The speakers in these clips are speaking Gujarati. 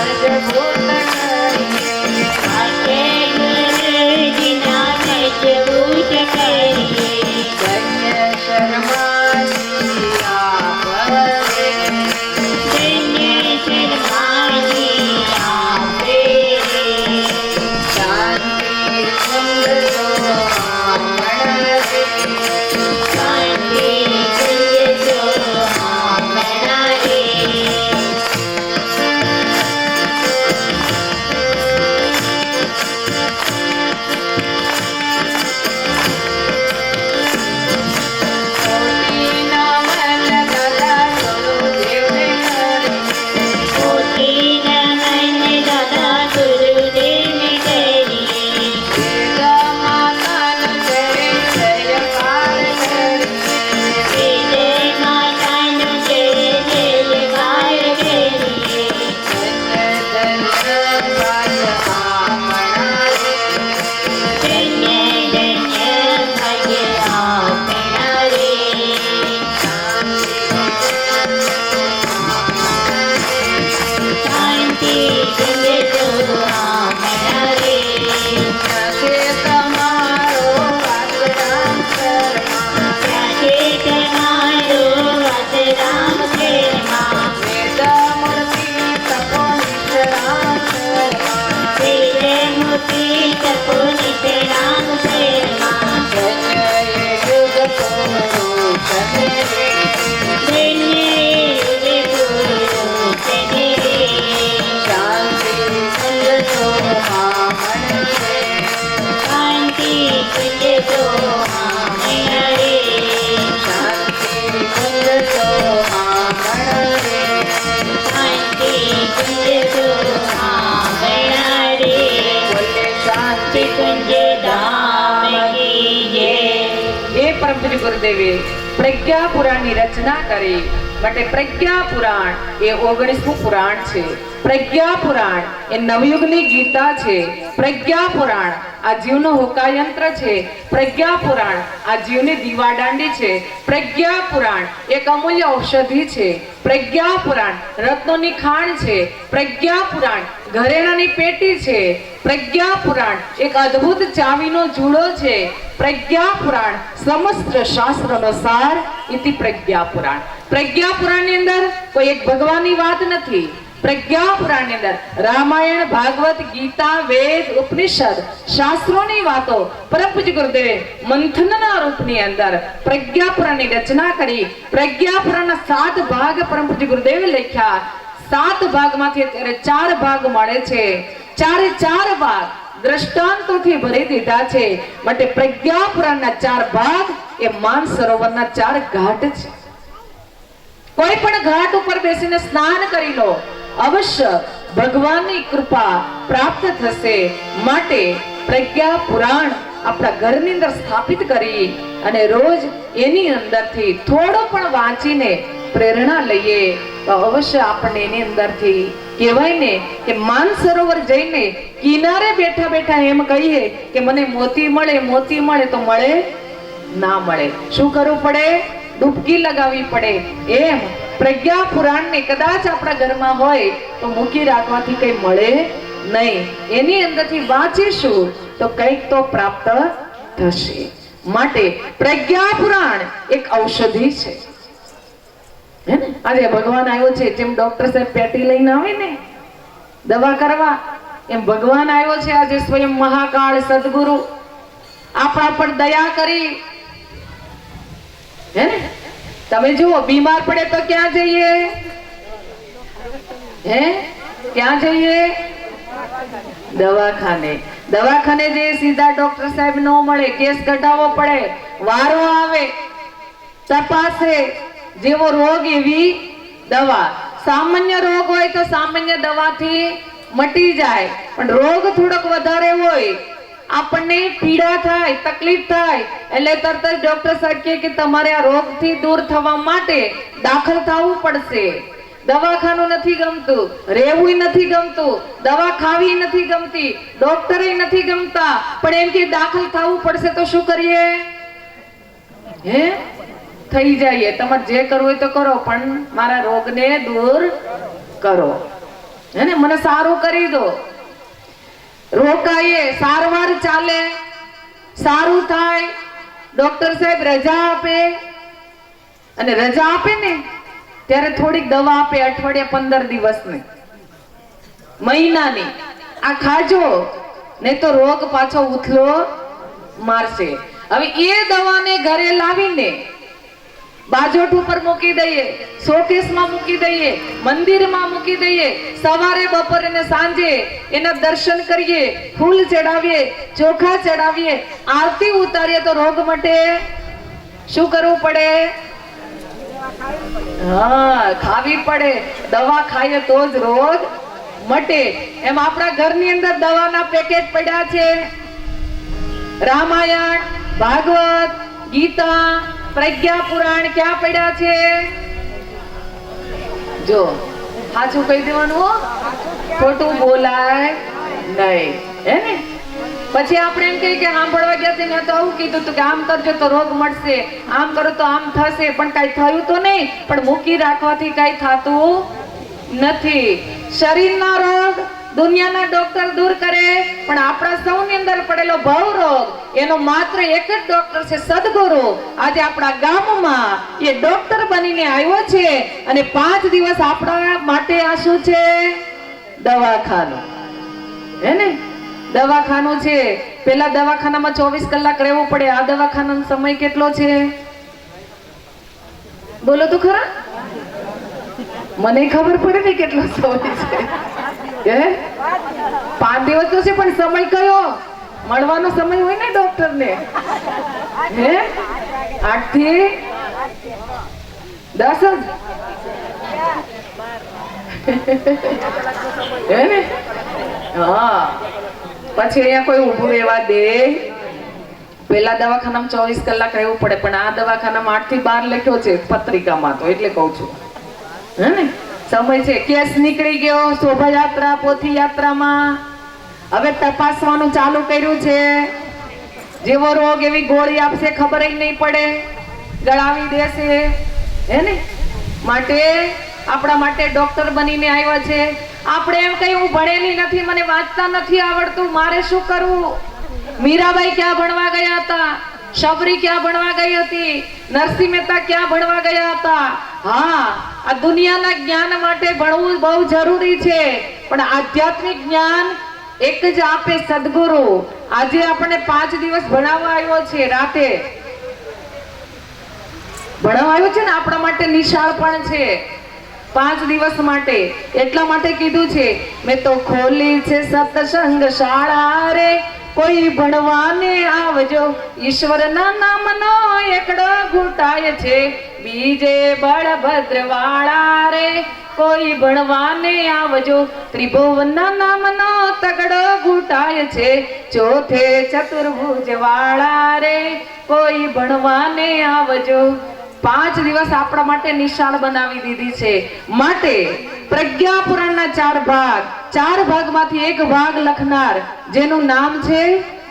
Wonderful કી જય. એ પરમ પૂજ્ય ગુરુદેવે પ્રજ્ઞા પુરાણની રચના કરી. માટે પ્રજ્ઞા પુરાણ એ ઓગણીસમું પુરાણ છે. પ્રજ્ઞા પુરાણ એ નવયુગની ગીતા છે. પ્રજ્ઞા પુરાણ આ જીવનો હોકાયંત્ર છે. પ્રજ્ઞા પુરાણ આ જીવની દીવાદાંડી છે. પ્રજ્ઞા પુરાણ એક અમૂલ્ય ઔષધિ છે. પ્રજ્ઞા પુરાણ રત્નોની ખાણ છે. પ્રજ્ઞા પુરાણ ઘરેણાની પેટી છે. પ્રજ્ઞા પુરાણ એક અદ્ભુત ચાવીનો જુડો છે. પ્રજ્ઞા પુરાણ સમસ્ત શાસ્ત્રનો સાર ઇતિ પ્રજ્ઞા પુરાણ પ્રજ્ઞા પુરાણની અંદર કોઈ એક ભગવાનની વાત નથી. પ્રજ્ઞા પુરાણની અંદર રામાયણ, ભાગવત, ગીતા, વેદ, ઉપનિષદ, શાસ્ત્રોની વાતો, પરમ પૂજ્ય ગુરુદેવે મંથનના રૂપની અંદર પ્રજ્ઞા પુરાણની રચના કરી પ્રજ્ઞા સાત ભાગ પરમ ગુરુદેવે લખ્યા. સાત ભાગમાંથી અત્યારે ચાર ભાગ મળે છે. ચારે ચાર ભાગ દ્રષ્ટાંતોથી ભરી દીધા છે. માટે પ્રજ્ઞા પુરાણના ચાર ભાગ એ માન સરોવરના ચાર ઘાટ છે. કોઈ પણ ઘાટ ઉપર બેસીને સ્નાન કરી લો. અવશ્ય ભગવાનની કૃપા પ્રાપ્ત થશે માટે પ્રજ્ઞા પુરાણ આપણા ઘરની અંદર સ્થાપિત કરી અને રોજ એની અંદરથી થોડો પણ વાંચીને પ્રેરણા લઈએ. તો અવશ્ય આપણને એની અંદરથી કહેવાય ને કે માનસરોવર જઈને કિનારે બેઠા બેઠા એમ કહીએ કે મને મોતી મળે મોતી મળે તો મળે, ના મળે. શું કરવું પડે? ડૂબકી લગાવવી પડે. એમ પ્રજ્ઞા પુરાણને કદાચ આપણા ઘરમાં હોય તો મૂકી રાખવાથી કઈ મળે નહીં. એની અંદરથી વાંચીશું તો કંઈક તો પ્રાપ્ત થશે. માટે પ્રજ્ઞા પુરાણ એક ઔષધિ છે. હે આજે ભગવાન આવ્યો છે, જેમ ડોક્ટર સાહેબ પેટી લઈને આવે ને, દવા કરવા, એમ ભગવાન આવ્યો છે આજે સ્વયં મહાકાળ સદગુરુ. આપણા પર દયા કરી હે ને? તમે જુઓ, બીમાર પડે તો ક્યાં જઈએ? હે? ક્યાં જઈએ? દવાખાને. દવાખાને જે સીધા ડોક્ટર સાહેબ ન મળે, કેસ કઢાવવો પડે, વારો આવે, તપાસે, જેવો રોગ એવી દવા. સામાન્ય રોગ હોય તો સામાન્ય દવાથી મટી જાય, પણ રોગ થોડોક વધારે હોય આપણને પીડા થાય, તકલીફ થાય, એટલે તરત જ ડોક્ટર સાહેબ કહે કે તમારે આ રોગથી દૂર થવા માટે દાખલ થવું પડશે. દવાખાનું નથી ગમતું રહેવું નથી ગમતું, દવા ખાવી નથી ગમતી ડોક્ટરે નથી ગમતા, પણ એમ કે દાખલ થવું પડશે તો શું કરીએ? હે? થઈ જઈએ તમારે જે કરવું હોય તો કરો, પણ મારા રોગને દૂર કરો. હે ને? મને સારું કરી દો. રોકાઈએ, સારવાર ચાલે, સારું થાય, ડોક્ટર સાહેબ રજા આપે. અને રજા આપે ને, ત્યારે થોડીક દવા આપે અઠવાડિયા પંદર દિવસની. મહિનાની. આ ખાજો, નહીં તો રોગ પાછો ઉથલો મારશે. હવે એ દવાને ઘરે લાવીને બાજોઠ ઉપર મૂકી દઈએ, શોકેસમાં મૂકી દઈએ, મંદિરમાં મૂકી દઈએ, સવારે, બપોરે ને સાંજે એના દર્શન કરીએ, ફૂલ ચડાવીએ, ચોખા ચડાવીએ, આરતી ઉતારીએ તો રોગ મટે. શું કરવું પડે? હા, ખાવી પડે. દવા ખાઈએ તો જ રોગ મટે. એમ આપણા ઘરની અંદર દવાના પેકેટ પડ્યા છે. રામાયણ, ભાગવત, ગીતા પ્રજ્ઞા પુરાણ ક્યાં પડ્યા છે? જો સાચું કહી દેવાનું. ખોટું બોલાય નહીં. હે ને? પછી આપણે એમ કહીએ કે સાંભળવા ગયા ત્યાં તો આવું કીધું હતું કે આમ કરજો તો રોગ મળશે, આમ કરો તો આમ થશે, પણ કઈ થયું તો નહીં. પણ મૂકી રાખવાથી કઈ થતું નથી. શરીરના રોગ દુનિયાના ડોક્ટર દૂર કરે, પણ આપણા સૌની અંદર પડેલો ભવ રોગ, એનો માત્ર એક જ ડોક્ટર છે સદગુરુ. આજે આપણા ગામમાં એ ડોક્ટર બનીને આવ્યો છે અને પાંચ દિવસ આપણા માટે આ શું છે? દવાખાનું. હે ને? દવાખાનું છે. પેલા દવાખાનામાં ચોવીસ કલાક રહેવું પડે. આ દવાખાનાનો સમય કેટલો છે? બોલો તો ખરા. મને ખબર પડે ને કેટલો સમય છે. પાંચ દિવસ તો છે, પણ સમય કયો? મળવાનો સમય હોય ને ડોક્ટર ને હે? આઠથી દસ જ. હે ને? હા. પછી અહીંયા કોઈ ઊભું રહેવા દે. પેલા દવાખાનામાં ચોવીસ કલાક રહેવું પડે, પણ આ દવાખાનામાં આઠથી બાર લખ્યો છે પત્રિકામાં તો, એટલે કહું છું. હે ને? સમય છે. કેસ નીકળી ગયો શોભાયાત્રા પોથી યાત્રામાં હવે તપાસવાનું ચાલુ કર્યું છે. જેવો રોગ એવી ગોળી આપશે ખબર નહીં પડે. ગળાવી દેશે. હે ને? માટે આપણા માટે ડોક્ટર બનીને આવ્યા છે. આપણે એમ કઈ હું ભણેલી નથી, મને વાંચતા નથી આવડતું. મારે શું કરવું? મીરાબાઈ ક્યાં ભણવા ગયા હતા? શબરી ક્યાં ભણવા ગઈ હતી? નરસિંહ મહેતા ક્યાં ભણવા ગયા હતા? હા આ દુનિયાના જ્ઞાન માટે ભણવું બહુ જરૂરી છે. પણ આધ્યાત્મિક જ્ઞાન એક જ આપે સદગુરુ. આજે આપણે પાંચ દિવસ ભણાવવા આવ્યો છે રાતે. ભણાવવા આવ્યો છે ને આપણા માટે નિશાળ પણ છે. પાંચ દિવસ માટે. એટલા માટે કીધું છે, મેં તો ખોલી છે સત્સંગ શાળા રે. કોઈ ભણવાને આવજો, ઈશ્વરના નામનો એકડો ઘૂંટાય છે. બીજે બળભદ્ર વાળા રે, કોઈ ભણવાને આવજો, ત્રિભુવનના નામનો તગડો ઘૂંટાય છે. ચોથે ચતુર્ભુજ વાળા રે, કોઈ ભણવાને આવજો. પાંચ દિવસ આપણા માટે નિશાળ બનાવી દીધી છે. માટે પ્રજ્ઞાપુરાણના ચાર ભાગ. ચાર ભાગમાંથી એક ભાગ લખનાર જેનું નામ છે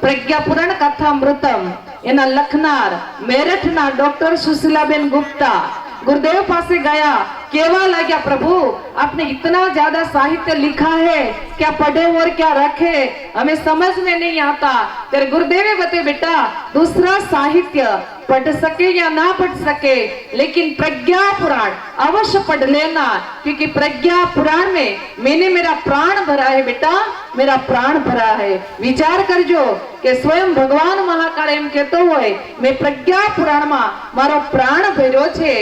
પ્રજ્ઞા પુરાણ કથામૃતમ એના લખનાર મેરઠના ડોક્ટર સુશીલાબેન ગુપ્તા गुरुदेव पास गया केवा लगा प्रभु आपने इतना ज्यादा साहित्य लिखा है क्या पढ़े और क्या रखे हमें समझ में नहीं आता तेरे गुरुदेव ने बते बेटा दूसरा साहित्य पढ़ सके या ना पढ़ सके लेकिन प्रज्ञा पुराण अवश्य पढ़ लेना क्योंकि प्रज्ञा पुराण में मैंने मेरा प्राण भरा है बेटा मेरा प्राण भरा है વિચાર કરજો કે સ્વયં ભગવાન મહાકાળ એમ કહેતો હોય મેં પ્રજ્ઞા પુરાણમાં મારો પ્રાણ ભર્યો છે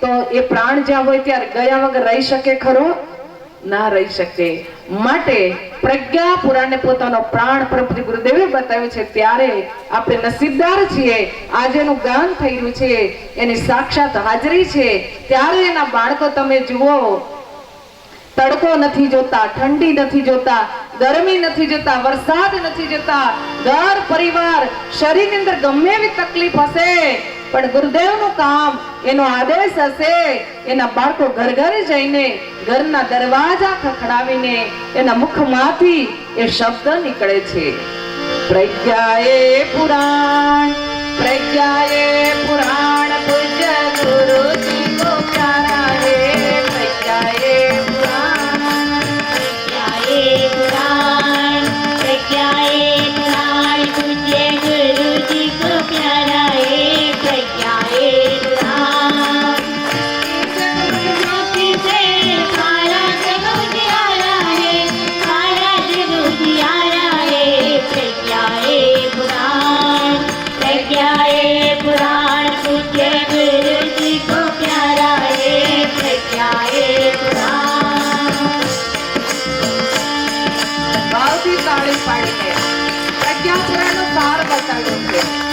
તો એ પ્રાણ જ્યાં હોય ત્યારે ગયા વગર રહી શકે ખરો ના રહી શકે માટે પ્રજ્ઞા પુરાણે પોતાનો પ્રાણ પ્રભુ ગુરુદેવે બતાવ્યું છે. ત્યારે આપણે નસીબદાર છીએ. આજેનું ગાન થઈ છે. એની સાક્ષાત હાજરી છે. ત્યારે એના બાળકો તમે જુઓ. તડકો નથી જોતા, ઠંડી નથી જોતા, ગરમી નથી જોતા, વરસાદ નથી જોતા. ઘર પરિવાર, શરીરની અંદર ગમે એવી તકલીફ હશે. પણ ગુરુદેવનું કામ એનો આદેશ હશે. એના બાળકો ઘર ઘરે જઈને ઘરના દરવાજા ખખડાવીને એના મુખમાંથી એ શબ્દ નીકળે છે. પ્રજ્ઞાએ પુરાણ પ્રજ્ઞાએ પુરાણ. તાળી પાડીને પ્રજ્ઞાપુરાનો સાર બતાવ્યો છે